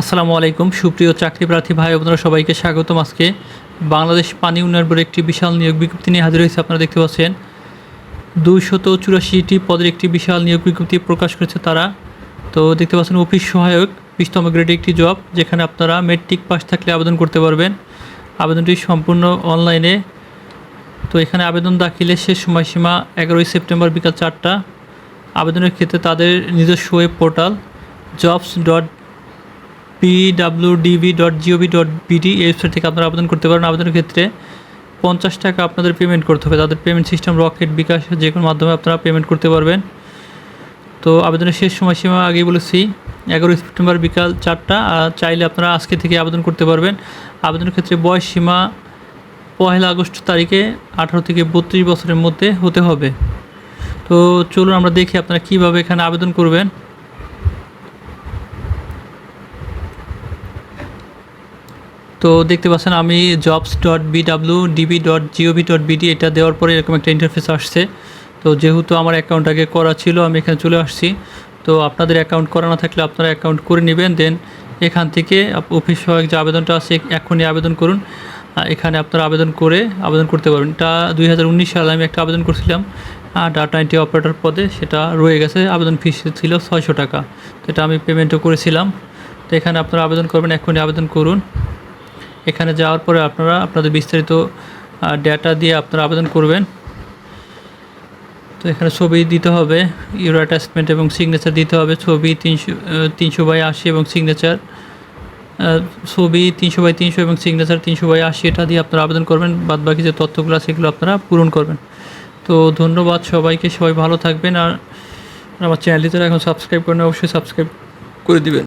আসসালামু আলাইকুম। সুপ্রিয় চাকরি প্রার্থী ভাই বোনেরা, সবাইকে স্বাগতম আজকে। বাংলাদেশ পানি উন্নয়ন বোর্ডের একটি বিশাল নিয়োগ বিজ্ঞপ্তি নিয়ে হাজির হয়েছে, আপনারা দেখতে পাচ্ছেন। দুইশত চুরাশিটি পদের একটি বিশাল নিয়োগ বিজ্ঞপ্তি প্রকাশ করেছে তারা। তো দেখতে পাচ্ছেন, অফিস সহায়ক, বিশতম গ্রেডে একটি জব, যেখানে আপনারা মেট্রিক পাস থাকলে আবেদন করতে পারবেন। আবেদনটি সম্পূর্ণ অনলাইনে। তো এখানে আবেদন দাখিলের শেষ সময়সীমা এগারোই সেপ্টেম্বর বিকাল চারটা। আবেদনের ক্ষেত্রে তাদের নিজস্ব web portal jobs dot PWDB dot GOV dot BD এই ওয়েবসাইট থেকে আপনারা আবেদন করতে পারেন। আবেদনের ক্ষেত্রে পঞ্চাশ টাকা আপনাদের পেমেন্ট করতে হবে। তাদের পেমেন্ট সিস্টেম রকেট বিকাশ, যে কোনো মাধ্যমে আপনারা পেমেন্ট করতে পারবেন। তো আবেদনের শেষ সময়সীমা আগেই বলেছি এগারোই সেপ্টেম্বর বিকাল চারটা। চাইলে আপনারা আজকে থেকে আবেদন করতে পারবেন। আবেদনের ক্ষেত্রে বয়স সীমা পহেলা আগস্ট তারিখে আঠারো থেকে বত্রিশ বছরের মধ্যে হতে হবে। তো চলুন আমরা দেখি আপনারা কীভাবে এখানে আবেদন করবেন। তো দেখতে পাচ্ছেন আমি jobs dot BW DB dot GOV dot BD এটা দেওয়ার পরে এরকম একটা ইন্টারফেস আসছে। তো যেহেতু আমার অ্যাকাউন্ট আগে করা ছিল, আমি এখানে চলে আসছি। তো আপনাদের অ্যাকাউন্ট করা না থাকলে আপনারা অ্যাকাউন্ট করে নেবেন দেন এখান থেকে অফিস সহায়ক যে আবেদনটা আছে, এখনই আবেদন করুন। এখানে আপনারা আবেদন করে আবেদন করতে পারবেন। এটা দুই হাজার উনিশ সালে আমি একটা আবেদন করছিলাম। ডাটা এন্ট্রি অপারেটর পদে, সেটা রয়ে গেছে। আবেদন ফিস ছিল ছয়শো টাকা। তো এটা আমি পেমেন্টও করেছিলাম। তো এখানে আপনারা আবেদন করবেন, এখনই আবেদন করুন। এখানে যাওয়ার পরে আপনারা আপনাদের বিস্তারিত ডেটা দিয়ে আপনারা আবেদন করবেন। তো এখানে ছবি দিতে হবে ইউরো অ্যাটাচমেন্ট এবং সিগনেচার দিতে হবে, ছবি তিনশো তিনশো বাই আশি এবং সিগনেচার ছবি তিনশো বাই তিনশো এবং সিগনেচার তিনশো বাই আশি, এটা দিয়ে আপনারা আবেদন করবেন বাদ বাকি যে তথ্যগুলো সেগুলো আপনারা পূরণ করবেন। তো ধন্যবাদ সবাইকে, সবাই ভালো থাকবেন আর আমার চ্যানেলটি যারা এখন সাবস্ক্রাইব করেন অবশ্যই সাবস্ক্রাইব করে দিবেন।